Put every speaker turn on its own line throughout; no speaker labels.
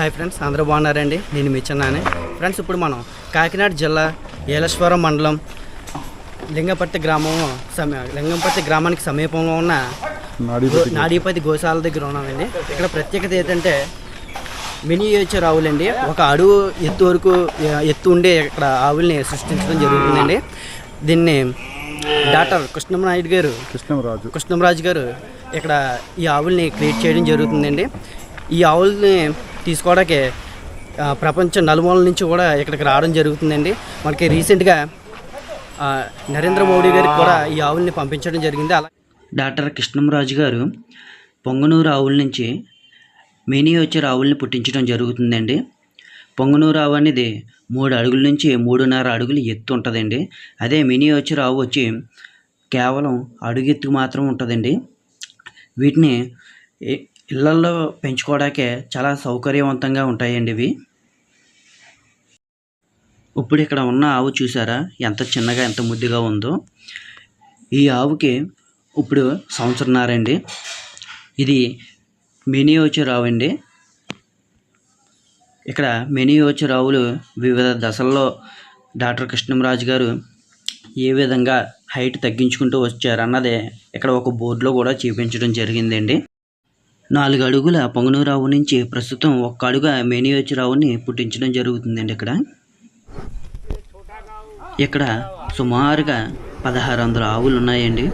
Hi friends అందరూ బాగున్నారండి. నేను మీ చిన్నానే. ఫ్రెండ్స్ ఇప్పుడు మనం కాకినాడ జిల్లా ఏలేశ్వరం మండలం లింగపర్తి గ్రామం సమీ లింగంపర్తి గ్రామానికి సమీపంలో ఉన్న నాడీపతి గోశాల దగ్గర ఉన్నామండి. ఇక్కడ ప్రత్యేకత ఏంటంటే మినియేచర్ ఆవులండి. ఒక అడుగు ఎత్తు వరకు ఎత్తు ఉండే ఇక్కడ ఆవుల్ని సృష్టించడం జరుగుతుందండి. దీన్ని డాక్టర్ కృష్ణనాయుడు గారు
కృష్ణరాజు
కృష్ణంరాజు గారు ఇక్కడ ఈ ఆవుల్ని క్రియేట్ చేయడం జరుగుతుందండి. ఈ ఆవుల్ని తీసుకోవడానికి ప్రపంచం నలుమూలల నుంచి కూడా ఇక్కడికి రావడం జరుగుతుందండి. మనకి రీసెంట్గా నరేంద్ర మోడీ గారికి కూడా ఈ ఆవుల్ని పంపించడం జరిగింది. అలా డాక్టర్ కృష్ణంరాజు గారు పొంగనూరు ఆవుల నుంచి మినియేచర్ ఆవుల్ని పుట్టించడం జరుగుతుందండి. పొంగనూరు ఆవు అనేది మూడు అడుగుల నుంచి మూడున్నర అడుగులు ఎత్తు ఉంటుందండి. అదే మినీ వచ్చే ఆవు వచ్చి కేవలం అడుగు ఎత్తు మాత్రం ఉంటుందండి. వీటిని ఇ- ఇళ్ళల్లో పెంచుకోవడానికే చాలా సౌకర్యవంతంగా ఉంటాయండి ఇవి. ఇప్పుడు ఇక్కడ ఉన్న ఆవు చూసారా? ఎంత చిన్నగా ఎంత ముద్దుగా ఉందో. ఈ ఆవుకి ఇప్పుడు సంవత్సరన్నారండి ఇది మినీయోచర్ ఆవు అండి. ఇక్కడ మినీయోచర్ ఆవులు వివిధ దశల్లో డాక్టర్ కృష్ణంరాజు గారు ఏ విధంగా హైట్ తగ్గించుకుంటూ వచ్చారు ఇక్కడ ఒక బోర్డులో కూడా చూపించడం జరిగిందండి. నాలుగు అడుగుల పొంగనూరు నుంచి ప్రస్తుతం ఒక్క అడుగు మినియేచర్ పుట్టించడం జరుగుతుందండి ఇక్కడ. ఇక్కడ సుమారుగా పదహారు వందల ఆవులు ఉన్నాయండి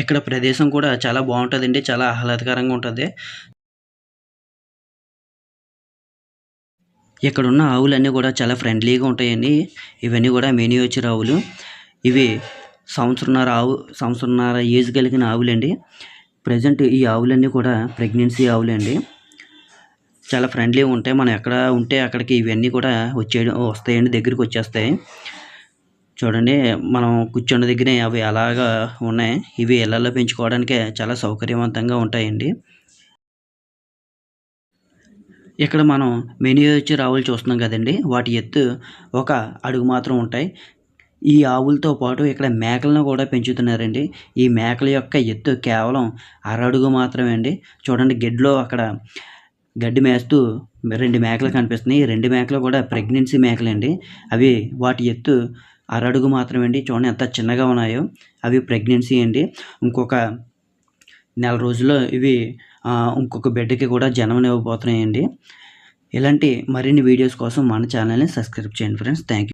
ఇక్కడ ప్రదేశం కూడా చాలా బాగుంటుందండి చాలా ఆహ్లాదకరంగా ఉంటుంది. ఇక్కడ ఉన్న ఆవులన్నీ కూడా చాలా ఫ్రెండ్లీగా ఉంటాయండి. ఇవన్నీ కూడా మేనియోచర్ ఆవులు ఇవి సంవత్సరంన్నర ఆవు సంవత్సరంన్నర ఏజ్ కలిగిన ఆవులండి. ప్రజెంట్ ఈ ఆవులన్నీ కూడా ప్రెగ్నెన్సీ ఆవులండి. చాలా ఫ్రెండ్లీ ఉంటాయి. మనం ఎక్కడ ఉంటే అక్కడికి ఇవన్నీ కూడా వచ్చేయడం వస్తాయండి దగ్గరికి వచ్చేస్తాయి. చూడండి మనం కూర్చున్న దగ్గరే అవి అలాగా ఉన్నాయి. ఇవి ఇళ్ళలో పెంచుకోవడానికే చాలా సౌకర్యవంతంగా ఉంటాయండి. ఇక్కడ మనం మినియేచర్ ఆవులు చూస్తున్నాం కదండి. వాటి ఎత్తు ఒక అడుగు మాత్రం ఉంటాయి. ఈ ఆవులతో పాటు ఇక్కడ మేకలను కూడా పెంచుతున్నారండి. ఈ మేకల యొక్క ఎత్తు కేవలం అరడుగు మాత్రమే అండి. చూడండి గెడ్లో అక్కడ గడ్డి మేస్తూ రెండు మేకలు కనిపిస్తున్నాయి. ఈ రెండు మేకలు కూడా ప్రెగ్నెన్సీ మేకలండి అవి వాటి ఎత్తు అరడుగు మాత్రమే అండి. చూడండి ఎంత చిన్నగా ఉన్నాయో. అవి ప్రెగ్నెన్సీ అండి. ఇంకొక నెల రోజుల్లో ఇవి ఇంకొక బిడ్డకి కూడా జన్మనివ్వబోతున్నాయండి ఇలాంటి మరిన్ని వీడియోస్ కోసం మన ఛానల్ని సబ్స్క్రైబ్ చేయండి ఫ్రెండ్స్. Thank you